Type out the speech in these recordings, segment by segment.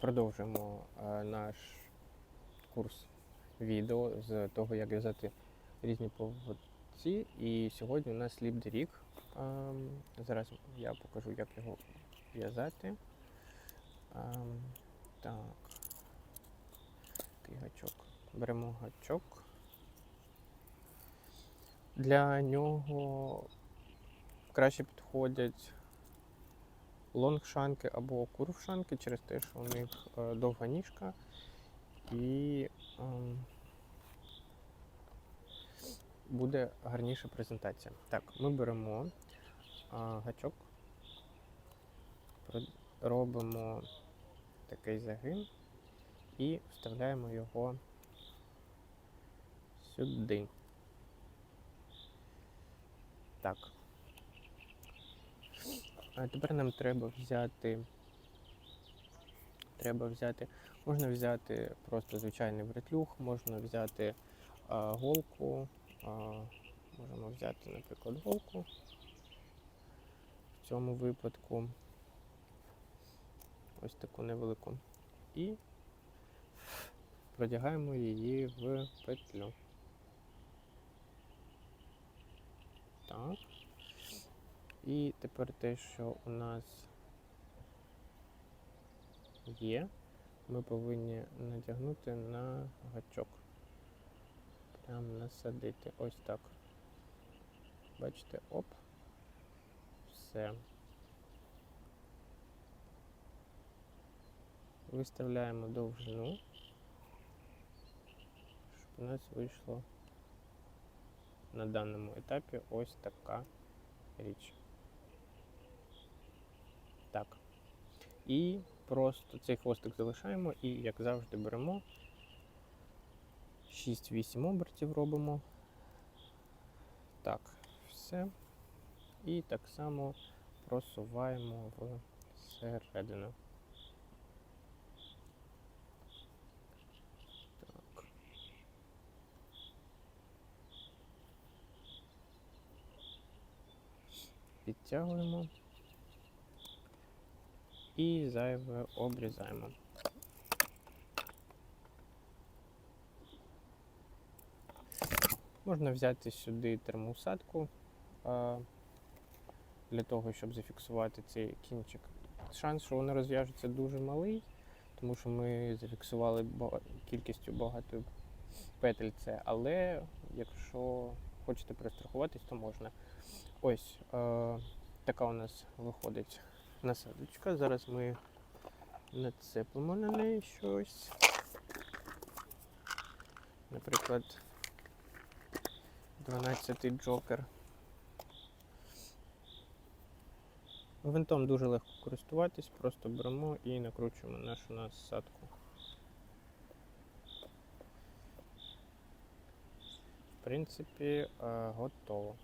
Продовжуємо наш курс відео з того, як в'язати різні поводці. І сьогодні у нас ліп-дерік. Зараз я покажу, як його в'язати. Так. Такий гачок. Беремо гачок. Для нього краще підходять лонгшанки або курвшанки через те, що у них е, довга ніжка і ем, буде гарніша презентація. Так, ми беремо гачок, робимо такий загин і вставляємо його сюди. Так. А тепер нам треба взяти. Треба взяти. Можна взяти просто звичайний вертлюг, можна взяти а, голку. А, можемо взяти, наприклад, голку. В цьому випадку ось таку невелику. І продягаємо її в петлю. Так. І тепер те, що у нас є, ми повинні надягнути на гачок. Прям насадити. Ось так. Бачите, оп. Все. Виставляємо довжину, щоб у нас вийшло на даному етапі ось така річ. Так. І просто цей хвостик залишаємо і, як завжди, беремо 6-8 обертів робимо. Так, все. І так само просуваємо в середину. Підтягуємо і зайве обрізаємо. Можна взяти сюди термоусадку для того, щоб зафіксувати цей кінчик. Шанс, що воно розв'яжеться дуже малий, тому що ми зафіксували кількістю багато петель це, але якщо хочете перестрахуватись, то можна. Ось така у нас виходить насадочка. Зараз ми нацепимо на неї щось. Наприклад, 12-й джокер. Винтом дуже легко користуватись, просто беремо і накручуємо нашу насадку. В принципі, е, готово.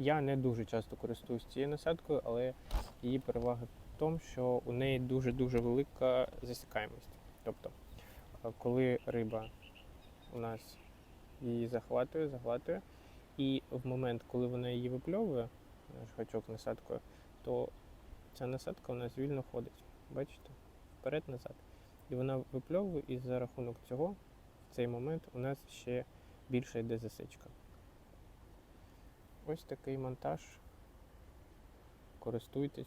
Я не дуже часто користуюсь цією насадкою, але її перевага в тому, що у неї дуже-дуже велика засікаємість. Тобто, е, коли риба у нас її захватує, захватує, і в момент, коли вона її випльовує, наш гачок насадкою, то ця насадка у нас вільно ходить. Бачите? Вперед-назад. І вона випльовує, і за рахунок цього, в цей момент у нас ще більше йде засичка. Ось такий монтаж. Користуйтесь.